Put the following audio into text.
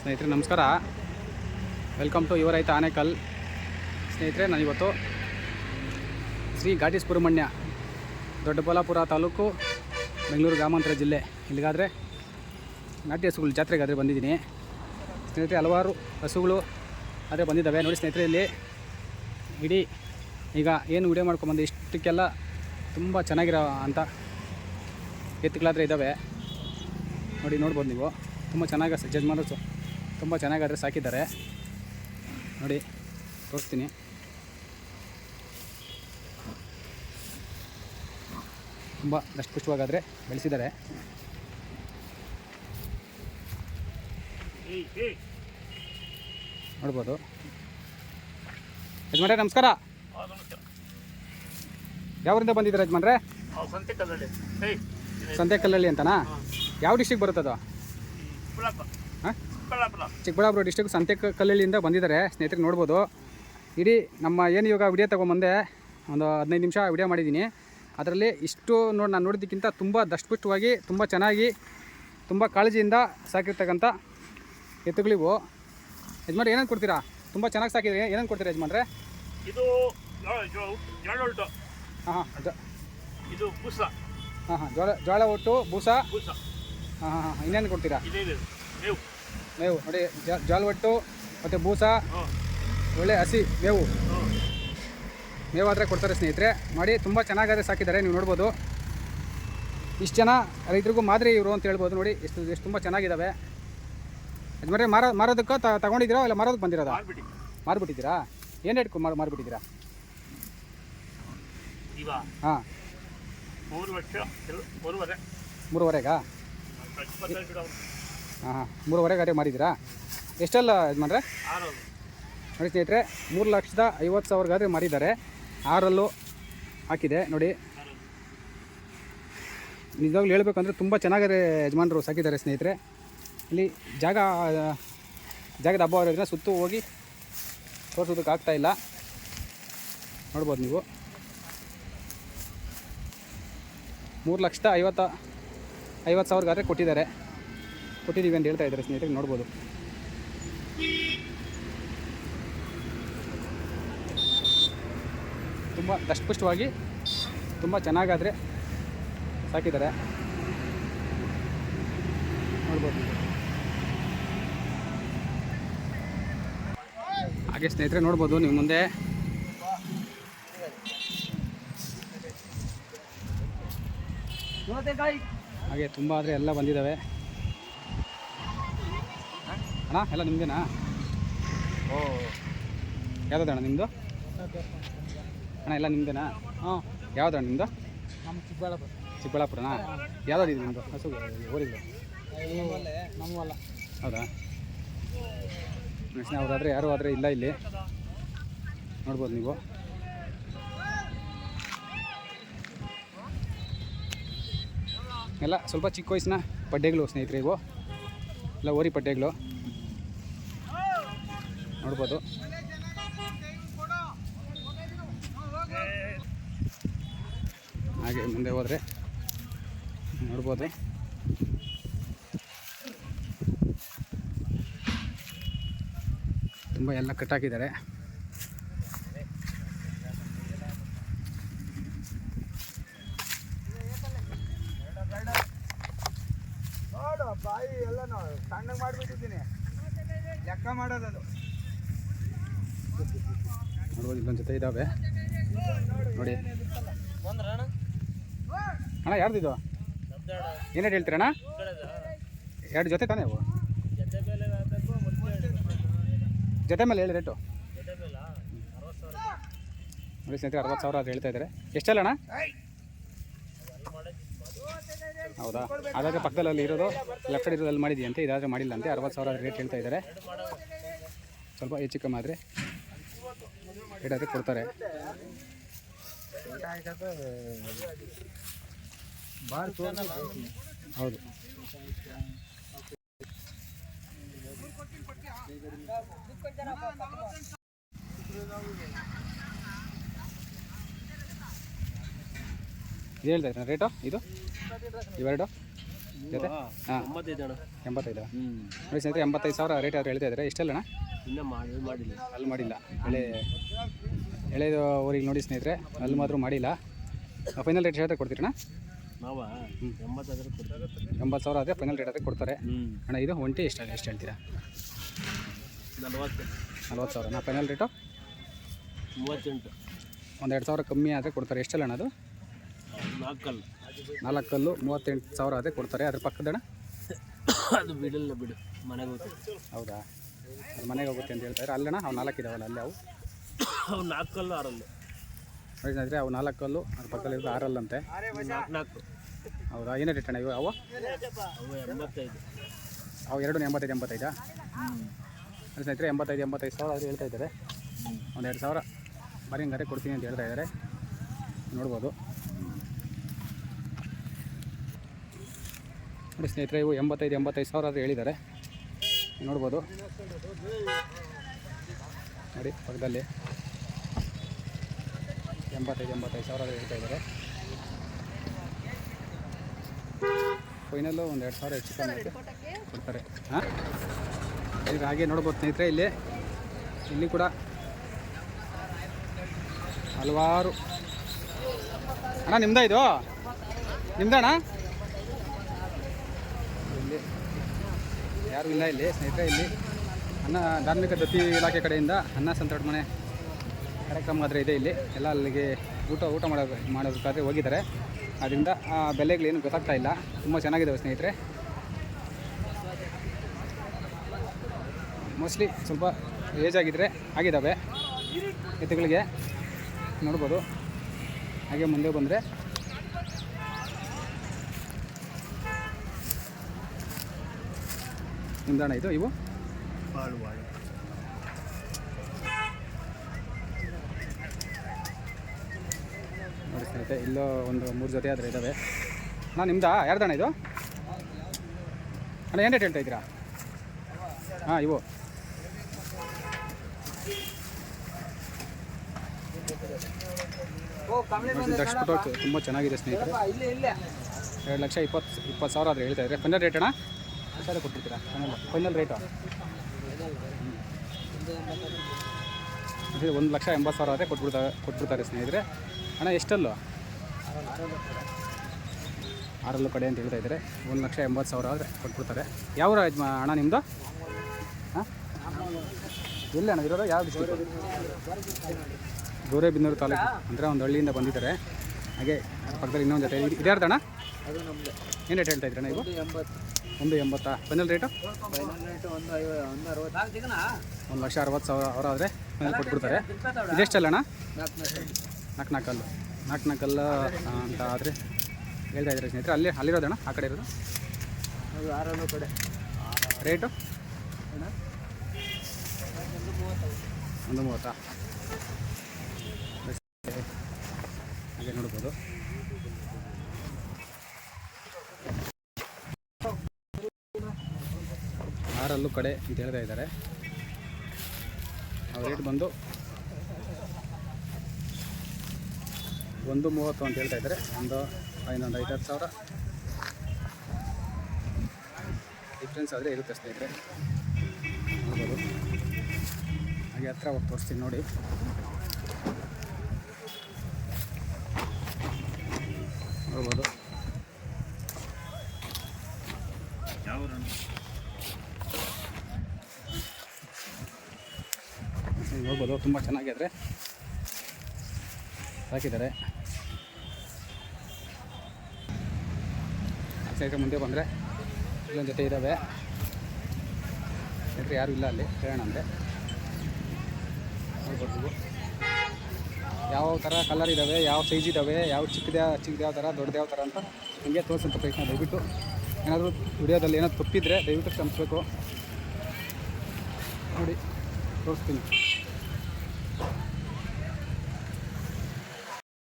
ಸ್ನೇಹಿತರೆ, ನಮಸ್ಕಾರ. Welcome to ಯುವ ರೈತ ಆನೇಕಲ್. ಸ್ನೇಹಿತರೆ, ನಾನಿವತ್ತು ಶ್ರೀ ಘಾಟಿ ಸುಬ್ರಹ್ಮಣ್ಯ, ದೊಡ್ಡಬಳ್ಳಾಪುರ ತಾಲೂಕು, ಬೆಂಗಳೂರು ಗ್ರಾಮಾಂತರ ಜಿಲ್ಲೆ. ಇಲ್ಲಿಗಾದರೆ ನಾಟಿ ಹಸುಗಳು ಜಾತ್ರೆಗಾದರೆ ಬಂದಿದ್ದೀನಿ. ಸ್ನೇಹಿತರೆ, ಹಲವಾರು ಹಸುಗಳು ಆದರೆ ಬಂದಿದ್ದಾವೆ. ನೋಡಿ ಸ್ನೇಹಿತರೆ, ಇಲ್ಲಿ ಇಡೀ ಈಗ ಏನು ವಿಡಿಯೋ ಮಾಡ್ಕೊಂಬಂದು ಇಷ್ಟಕ್ಕೆಲ್ಲ ತುಂಬ ಚೆನ್ನಾಗಿರೋ ಅಂತ ಎತ್ತುಗಳಾದರೆ ಇದ್ದಾವೆ ನೋಡಿ, ನೋಡ್ಬೋದು ನೀವು. ತುಂಬ ಚೆನ್ನಾಗಿ ಯಜಮಾನರು ತುಂಬ ಚೆನ್ನಾಗಾದರೆ ಸಾಕಿದ್ದಾರೆ. ನೋಡಿ ತೋರಿಸ್ತೀನಿ. ತುಂಬ ದಷ್ಟಪುಷ್ಟವಾಗಾದರೆ ಬೆಳೆಸಿದ್ದಾರೆ. ನೋಡ್ಬೋದು. ಯಜಮಾನ್ರೆ ನಮಸ್ಕಾರ. ಯಾವರಿಂದ ಬಂದಿದ್ದಾರೆ ಯಜಮಾನ್ರೆ? ಸಂತೆಕಲ್ಲಲ್ಲಿ ಸಂತೆಕಲ್ಲಳ್ಳಿ ಅಂತನಾ? ಯಾವ ಡಿಸ್ಟಿಕ್ ಬರುತ್ತದು? ಚಿಕ್ಕಬಳ್ಳಾಪುರ. ಚಿಕ್ಕಬಳ್ಳಾಪುರ ಡಿಸ್ಟಿಕ್ ಸಂತೆಕಲ್ಲಿಂದ ಬಂದಿದ್ದಾರೆ. ಸ್ನೇಹಿತರಿಗೆ ನೋಡ್ಬೋದು. ಇಡೀ ನಮ್ಮ ಏನು ಇವಾಗ ವಿಡಿಯೋ ತೊಗೊಂಬಂದೆ ಒಂದು ಹದಿನೈದು ನಿಮಿಷ ವಿಡಿಯೋ ಮಾಡಿದ್ದೀನಿ. ಅದರಲ್ಲಿ ಇಷ್ಟು ನೋಡಿ ನಾನು ನೋಡಿದ್ದಕ್ಕಿಂತ ತುಂಬ ದಷ್ಟಪುಷ್ಟವಾಗಿ ತುಂಬ ಚೆನ್ನಾಗಿ ತುಂಬ ಕಾಳಜಿಯಿಂದ ಸಾಕಿರ್ತಕ್ಕಂಥ ಎತ್ತುಗಳಿವು. ಯಜಮಾನ್ರೆ ಏನೇನು ಕೊಡ್ತೀರಾ? ತುಂಬ ಚೆನ್ನಾಗಿ ಸಾಕಿದ್ರೆ. ಏನೇನು ಕೊಡ್ತೀರಾ ಯಜಮಾನ್ರೆ? ಇದು ಹಾಂ ಹಾಂ ಇದು ಬೂಸ. ಹಾಂ ಹಾಂ ಜೋಳ ಜೋಳ ಒಟ್ಟು ಬೂಸ. ಬೂಸ. ಹಾಂ ಹಾಂ ಹಾಂ ಇನ್ನೇನು ಕೊಡ್ತೀರಾ? ಇದೇ ಇದೆ. ಮೇವು. ಮೇವು ನೋಡಿ ಜಾಲ್ವಟ್ಟು ಮತ್ತು ಬೂಸ ಒಳ್ಳೆ ಹಸಿ ಮೇವು. ಮೇವಾದರೆ ಕೊಡ್ತಾರೆ ಸ್ನೇಹಿತರೆ. ಮಾಡಿ ತುಂಬ ಚೆನ್ನಾಗಾದರೆ ಸಾಕಿದ್ದಾರೆ ನೀವು ನೋಡ್ಬೋದು. ಇಷ್ಟು ಜನ ರೈತರಿಗೂ ಮಾದರಿ ಇವರು ಅಂತ ಹೇಳ್ಬೋದು ನೋಡಿ ಎಷ್ಟು ಎಷ್ಟು ತುಂಬ ಚೆನ್ನಾಗಿದ್ದಾವೆ ಯಜಮಾನ್ರೆ ಮಾರೋ ಮಾರೋದಕ್ಕೆ ತ ತಗೊಂಡಿದ್ದೀರಾ ಇಲ್ಲ ಮಾರೋದಕ್ಕೆ ಬಂದಿರೋದಾ? ಮಾರ್ಬಿಟ್ಟಿದ್ದೀರಾ? ಏನು ಹೇಳ್ಕೊ ಮಾರು ಮಾರ್ಬಿಟ್ಟಿದ್ದೀರಾ? ಹಾಂ. ಮೂರು ಮೂರುವರೆಗಾ. ಹಾಂ ಮೂರುವರೆ ಗಾಡಿ ಅದೇ ಮಾಡಿದ್ದೀರಾ ಎಷ್ಟೆಲ್ಲ ಇದು ಮಾಡ್ರೆ ನೋಡಿ ಸ್ನೇಹಿತರೆ, ಮೂರು ಲಕ್ಷದ ಐವತ್ತು ಸಾವಿರಗಾದ್ರೆ ಮಾರಿದ್ದಾರೆ. ಆರಲ್ಲೂ ಹಾಕಿದೆ, ನೋಡಿ. ನಿಜವಾಗ್ಲೂ ಹೇಳಬೇಕಂದ್ರೆ ತುಂಬ ಚೆನ್ನಾಗಿದೆ ಯಜಮಾನರು ಸಾಕಿದ್ದಾರೆ ಸ್ನೇಹಿತರೆ. ಇಲ್ಲಿ ಜಾಗ, ಜಾಗದ ಹಬ್ಬ ಇರೋದ್ರಿಂದ ಸುತ್ತು ಹೋಗಿ ತೋರಿಸೋದಕ್ಕೆ ಆಗ್ತಾ ಇಲ್ಲ. ನೋಡ್ಬೋದು ನೀವು. ಮೂರು ಲಕ್ಷದ ಐವತ್ತ, ಐವತ್ತು ಸಾವಿರಗಾದ್ರೆ ಕೊಟ್ಟಿದ್ದಾರೆ. ಕೊಟ್ಟಿದ್ದೀವಿ ಅಂತ ಹೇಳ್ತಾ ಇದ್ದಾರೆ ಸ್ನೇಹಿತರಿಗೆ ನೋಡ್ಬೋದು. ತುಂಬ ದಷ್ಟಪುಷ್ಟವಾಗಿ, ತುಂಬ ಚೆನ್ನಾಗಾದರೆ ಸಾಕಿದ್ದಾರೆ. ನೋಡ್ಬೋದು. ಹಾಗೆ ಸ್ನೇಹಿತರೆ, ನೋಡ್ಬೋದು ನೀವು ಮುಂದೆ. ಹಾಗೆ ತುಂಬ ಆದರೆ ಎಲ್ಲ ಬಂದಿದ್ದಾವೆ. ಅಣ್ಣ ಎಲ್ಲ ನಿಮ್ಮದೇನಾ ಓ ಯಾವ್ದು ಅಣ್ಣ ನಿಮ್ಮದು ಅಣ್ಣ ಎಲ್ಲ ನಿಮ್ಮದೇನಾ ಹಾಂ. ಯಾವ್ದು ಅಣ್ಣ ನಿಮ್ಮದು ನಮ್ಮ ಚಿಕ್ಕಬಳ್ಳಾಪುರ. ಚಿಕ್ಕಬಳ್ಳಾಪುರನಾ? ಯಾವ್ದು ಇದೆ ನಿಮ್ಮದು ಹಸು ಊರಿದ್ದು? ನಮ್ಮಲ್ಲ ಹೌದಾ? ನೆಕ್ಸ್ಟ್ ಅವ್ರಾದರೆ ಯಾರು ಆದರೆ ಇಲ್ಲ ಇಲ್ಲಿ. ನೋಡ್ಬೋದು ನೀವು. ಎಲ್ಲ ಸ್ವಲ್ಪ ಚಿಕ್ಕ ವಯಸ್ಸಿನ ಪಡ್ಡೆಗಳು ಸ್ನೇಹಿತರೆ ಇವು. ಎಲ್ಲ ಓರಿ ಪಡ್ಡೆಗಳು. ನೋಡ್ಬೋದು. ಹಾಗೆ ಮುಂದೆ ಹೋದರೆ ನೋಡ್ಬೋದು. ತುಂಬ ಎಲ್ಲ ಕಟ್ಟಾಕಿದ್ದಾರೆ. ಬಾಯಿ ಎಲ್ಲ ಸಣ್ಣಗೆ ಮಾಡ್ಬಿಟ್ಟಿದ್ದೀನಿ. ಲೆಕ್ಕ ಮಾಡೋದದು. ನೋಡ್ಬೋದು, ಇಲ್ಲೊಂದು ಜೊತೆ ಇದ್ದಾವೆ ನೋಡಿ. ಅಣ್ಣ ಯಾರ್ದಿದು ಏನೇನು ಹೇಳ್ತೀರಣ್ಣ? ಎರಡು ಜೊತೆ ತಾನೇ ಅವು? ಜೊತೆ ಮೇಲೆ ಹೇಳಿ ರೇಟು. ನೋಡಿ ಸ್ನೇಹಿತರೆ, ಅರವತ್ತು ಸಾವಿರ ಅದು ಹೇಳ್ತಾ ಇದ್ದಾರೆ. ಎಷ್ಟಲ್ಲ ಅಣ್ಣ? ಹೌದಾ? ಅದಾದರೆ ಪಕ್ಕದಲ್ಲಿ ಅಲ್ಲಿ ಇರೋದು, ಲೆಫ್ಟ್ ಸೈಡ್ ಇರೋದಲ್ಲಿ ಮಾಡಿದೆಯಂತೆ ಇದಾದರೆ ಮಾಡಿಲ್ಲ ಅಂತೆ. ಅರವತ್ತು ಸಾವಿರ ರೇಟ್ ಹೇಳ್ತಾ ಇದ್ದಾರೆ. ಸ್ವಲ್ಪ ಹೆಚ್ಚು ಕಮ್ಮಿ ಆದರೆ. ಆದರೆ ಕೊಡ್ತಾರೆ. ಹೌದು. ಇದು ಹೇಳ್ತಾ ಇದ್ದಾರೆ ರೇಟು ಇದು? ಇವೆರಡು? ಜೊತೆ? ಹಾಂ. ಎಂಬತ್ತೈದು ಹ್ಞೂ ನೋಡಿ ಸ್ನೇಹಿತರೆ ಎಂಬತ್ತೈದು ಸಾವಿರ ರೇಟ್ ಆದರೆ ಹೇಳ್ತಾ ಇದ್ದಾರೆ. ಇಷ್ಟಲ್ಲಣ್ಣ ಇನ್ನೂ ಮಾಡಿ ಮಾಡಿಲ್ಲ. ಅಲ್ಲಿ ಮಾಡಿಲ್ಲ. ಎಳೆ ಎಳೆದು ಊರಿಗೆ ನೋಡಿ ಸ್ನೇಹಿತರೆ ಅಲ್ಲಿ ಮಾತ್ರ ಮಾಡಿಲ್ಲ. ಫೈನಲ್ ರೇಟ್ ಹೇಳ್ತಾರೆ ಕೊಡ್ತೀರಣ್ಣ? ನಾವ? ಎಂಬತ್ತೈದರ ಕೊಡ್ತೀವಿ. ಎಂಬತ್ತು ಸಾವಿರ ಆದರೆ ಫೈನಲ್ ರೇಟ್ ಆದರೆ ಕೊಡ್ತಾರೆ. ಹ್ಞೂ ಅಣ್ಣ ಇದು ಒಂಟಿ ಎಷ್ಟು ಎಷ್ಟು ಹೇಳ್ತೀರಾ? ನಲ್ವತ್ತು. ನಲ್ವತ್ತು ಸಾವಿರ ನಾ ಫೈನಲ್ ರೇಟು ಮೂವತ್ತೆಂಟು. ಒಂದೆರಡು ಸಾವಿರ ಕಮ್ಮಿ ಆದರೆ ಕೊಡ್ತಾರೆ. ಎಷ್ಟಲ್ಲ ಅಣ್ಣ ಅದು? ಕಲ್ಲು ನಾಲ್ಕು ಕಲ್ಲು ಮೂವತ್ತೆಂಟು ಸಾವಿರ ಆದರೆ ಕೊಡ್ತಾರೆ. ಅದ್ರ ಪಕ್ಕದಣ್ಣ ಅದು ಬಿಡಲ್ಲ ಬಿಡು. ಮನೆಗೆ ಹೋಗ್ತಾರೆ ಹೌದಾ? ಅದು ಮನೆಗೆ ಹೋಗುತ್ತೆ ಅಂತ ಹೇಳ್ತಾರೆ ಅಲ್ಲಣ್ಣ ಅವು ನಾಲ್ಕು ಇದಾವಲ್ಲ ಅಲ್ಲಿ ಅವು? ಅವು ನಾಲ್ಕು ಕಲ್ಲು ನೋಡಿ ಸ್ನೇಹಿತರೆ ಅವು ನಾಲ್ಕು ಕಲ್ಲು ಅದ್ರ ಪಕ್ಕದಲ್ಲಿ ಆರಲ್ಲಂತೆ. ನಾಲ್ಕು. ನಾಲ್ಕು ಹೌದಾ? ಏನೇ ರೇಟ್ ಅಣ್ಣ ಇವು? ಅವು? ಅವು ಎಂಬತ್ತೈದು. ಅವು ಎರಡು ಎಂಬತ್ತೈದು ಎಂಬತ್ತೈದಾ? ಸ್ನೇಹಿತರೆ ಎಂಬತ್ತೈದು ಎಂಬತ್ತೈದು ಸಾವಿರ ಆದರೆ ಹೇಳ್ತಾ ಇದ್ದಾರೆ. ಒಂದೆರಡು ಸಾವಿರ. ಬರೀ ಹಂಗಾರೆ ಕೊಡ್ತೀನಿ ಅಂತ ಹೇಳ್ತಾ ಇದ್ದಾರೆ. ನೋಡ್ಬೋದು. ನೋಡಿ ಸ್ನೇಹಿತರೆ ಇವು ಎಂಬತ್ತೈದು ಎಂಬತ್ತೈದು ಸಾವಿರ ಆದರೆ ಹೇಳಿದ್ದಾರೆ. ನೋಡ್ಬೋದು. ನೋಡಿ, ಪಕ್ಕದಲ್ಲಿ ಎಂಬತ್ತೈದು ಎಂಬತ್ತೈದು ಸಾವಿರ ಹೇಳ್ತಾ ಇದ್ದಾರೆ. ಫೈನಲ್ಲು ಒಂದು ಎರಡು ಸಾವಿರ ಹೆಚ್ಚು ಕಮ್ಮಿ ಕೊಡ್ತಾರೆ. ಹಾಂ? ಈಗ ಹಾಗೆ ನೋಡ್ಬೋದು ಸ್ನೇಹಿತರೆ, ಇಲ್ಲಿ ಇಲ್ಲಿ ಕೂಡ ಹಲವಾರು ಅಣ್ಣ, ನಿಮ್ದ ಇದು? ನಿಮ್ದಣ್ಣ ಇಲ್ಲಿ ಯಾರು ಇಲ್ಲ ಇಲ್ಲಿ, ಸ್ನೇಹಿತರೆ ಇಲ್ಲಿ. ಅನ್ನ, ಧಾರ್ಮಿಕ ದತ್ತಿ ಇಲಾಖೆ ಕಡೆಯಿಂದ ಅನ್ನ ಮನೆ ಕಾರ್ಯಕ್ರಮ ಆದರೆ ಇದೆ ಇಲ್ಲಿ. ಎಲ್ಲ ಅಲ್ಲಿಗೆ ಊಟ ಊಟ ಮಾಡೋ, ಮಾಡೋದಕ್ಕಾದರೆ ಹೋಗಿದ್ದಾರೆ. ಅದರಿಂದ ಆ ಬೆಲೆಗಳೇನು ಗೊತ್ತಾಗ್ತಾ ಇಲ್ಲ. ತುಂಬ ಚೆನ್ನಾಗಿದ್ದಾವೆ ಸ್ನೇಹಿತರೆ. ಮೋಸ್ಟ್ಲಿ ಸ್ವಲ್ಪ ಏಜ್ ಆಗಿದ್ದರೆ ಆಗಿದ್ದಾವೆ ಎತ್ತುಗಳಿಗೆ ನೋಡ್ಬೋದು. ಹಾಗೆ ಮುಂದೆ ಬಂದರೆ ನಿಮ್ದಣ್ಣ ಇದು, ಇವು? ನೋಡಿ ಸ್ನೇಹಿತರೆ, ಇಲ್ಲೋ ಒಂದು ಮೂರು ಜೊತೆ ಆದರೆ ಇದ್ದಾವೆ ಅಣ್ಣ, ನಿಮ್ದಾ? ಯಾರ್ದಣ್ಣ ಇದು? ಅಣ್ಣ, ಏನು ರೇಟ್ ಹೇಳ್ತಾ ಇದ್ದೀರಾ? ಹಾಂ, ಇವು. ದಕ್ಷ ತುಂಬ ಚೆನ್ನಾಗಿದೆ ಸ್ನೇಹಿತರೆ. ಎರಡು ಲಕ್ಷ ಇಪ್ಪತ್ತು ಇಪ್ಪತ್ತು ಸಾವಿರ ಆದರೆ ಹೇಳ್ತಾ ಇದ್ದಾರೆ. ಫೈನಲ್ ರೇಟ್ ಅಣ್ಣ? ಎಷ್ಟು ಕೊಟ್ಟಿರ್ತೀರಾ ಫೈನಲ್ ಫೈನಲ್ ರೇಟು ಇದು ಒಂದು ಲಕ್ಷ ಎಂಬತ್ತು ಸಾವಿರ ಆದರೆ ಕೊಟ್ಬಿಡ್ತಾರೆ ಕೊಟ್ಬಿಡ್ತಾರೆ ಸ್ನೇಹಿತರೆ. ಅಣ್ಣ, ಎಷ್ಟಲ್ಲೋ? ಆರಲ್ಲು ಕಡೆ ಅಂತ ಹೇಳ್ತಾ ಇದ್ದಾರೆ. ಒಂದು ಲಕ್ಷ ಎಂಬತ್ತು ಸಾವಿರ ಆದರೆ ಕೊಟ್ಬಿಡ್ತಾರೆ. ಯಾವ ಹಣ ನಿಮ್ಮದು ಹಾಂ? ಎಲ್ಲಿ ಅಣ್ಣ? ಇರೋದು? ಯಾವ ಗೌರೇಬಿನ್ನೂರು ತಾಲೂಕು. ಅಂದರೆ ಒಂದು ಹಳ್ಳಿಯಿಂದ ಬಂದಿದ್ದಾರೆ. ಹಾಗೆ ಪಕ್ಕದಲ್ಲಿ ಇನ್ನೊಂದು ಜೊತೆ ಇದು. ಇದ್ಯಾರ್ದಣ್ಣ ಏನು ರೇಟ್ ಹೇಳ್ತಾ ಇದ್ರಣ್ಣ ಇವು? ಒಂದು ಎಂಬತ್ತು ಫೈನಲ್ ರೇಟು ಒಂದು ಲಕ್ಷ ಅರವತ್ತು ಸಾವಿರ ಅವರ ಆದರೆ ಫೈನಲ್ ಕೊಟ್ಬಿಡ್ತಾರೆ. ಇದೆಷ್ಟಲ್ಲಣ್ಣ ನಾಲ್ಕು ನಾಲ್ಕು ನಾಲ್ಕಲ್ಲು ನಾಲ್ಕು ನಾಲ್ಕಲ್ಲು ಅಂತ ಆದರೆ ಹೇಳ್ತಾ ಇದ್ದಾರೆ ಸ್ನೇಹಿತರೆ. ಅಲ್ಲಿ ಅಲ್ಲಿರೋದಣ್ಣ? ಆ ಕಡೆ ಇರೋದು? ಆರಲ್ಲೂ ಕಡೆ. ರೇಟು ಅಣ್ಣ? ಒಂದು ಮೂವತ್ತಾ? ಹಾಗೆ ನೋಡ್ಬೋದು. ಆರಲ್ಲೂ ಕಡೆ ಅಂತ ಹೇಳ್ತಾ ಇದ್ದಾರೆ. ಅವ್ರ ರೇಟ್ ಬಂದು ಒಂದು ಮೂವತ್ತು ಅಂತ ಹೇಳ್ತಾ ಇದ್ದಾರೆ. ಒಂದು ಇನ್ನೊಂದು ಐದಾರು ಸಾವಿರ. ಡಿಫ್ರೆನ್ಸ್ ಆದರೆ ಇರುತ್ತೆ ಸ್ನೇಹಿತರೆ ನೋಡ್ಬೋದು. ಹಾಗೆ ಹತ್ರ ಹೋಗಿ ತೋರಿಸ್ತೀನಿ ನೋಡಿ. ನೋಡ್ಬೋದು. ನೋಡ್ಬೋದು, ತುಂಬ ಚೆನ್ನಾಗಿದ್ರೆ. ಸಾಕಿದ್ದಾರೆ ಸೈಡ್ ಮುಂದೆ ಬಂದರೆ ಇಲ್ಲೊಂದು ಜೊತೆ ಇದ್ದಾವೆ ಯಾರು ಯಾರೂ ಇಲ್ಲ ಅಲ್ಲಿ, ಹೇಳೋಣ ಅಂದರೆ. ನೋಡ್ಬೋದು ಯಾವ ಥರ ಕಲರ್ ಇದ್ದಾವೆ ಯಾವ ಸೈಜ್ ಇದ್ದಾವೆ ಯಾವ ಚಿಕ್ಕದ ಚಿಕ್ಕದು ಯಾವ ಥರ ದೊಡ್ಡದು ಯಾವ ಥರ ಅಂತ ನಿಮಗೆ ತೋರಿಸೋಂಥ ಪ್ರಯತ್ನ ದಯವಿಟ್ಟು. ಏನಾದರೂ ವಿಡಿಯೋದಲ್ಲಿ ಏನಾದ್ರು ತಪ್ಪಿದ್ರೆ ದಯವಿಟ್ಟು ಕ್ಷಮಿಸ್ಬೇಕು. ನೋಡಿ, ತೋರಿಸ್ತೀನಿ.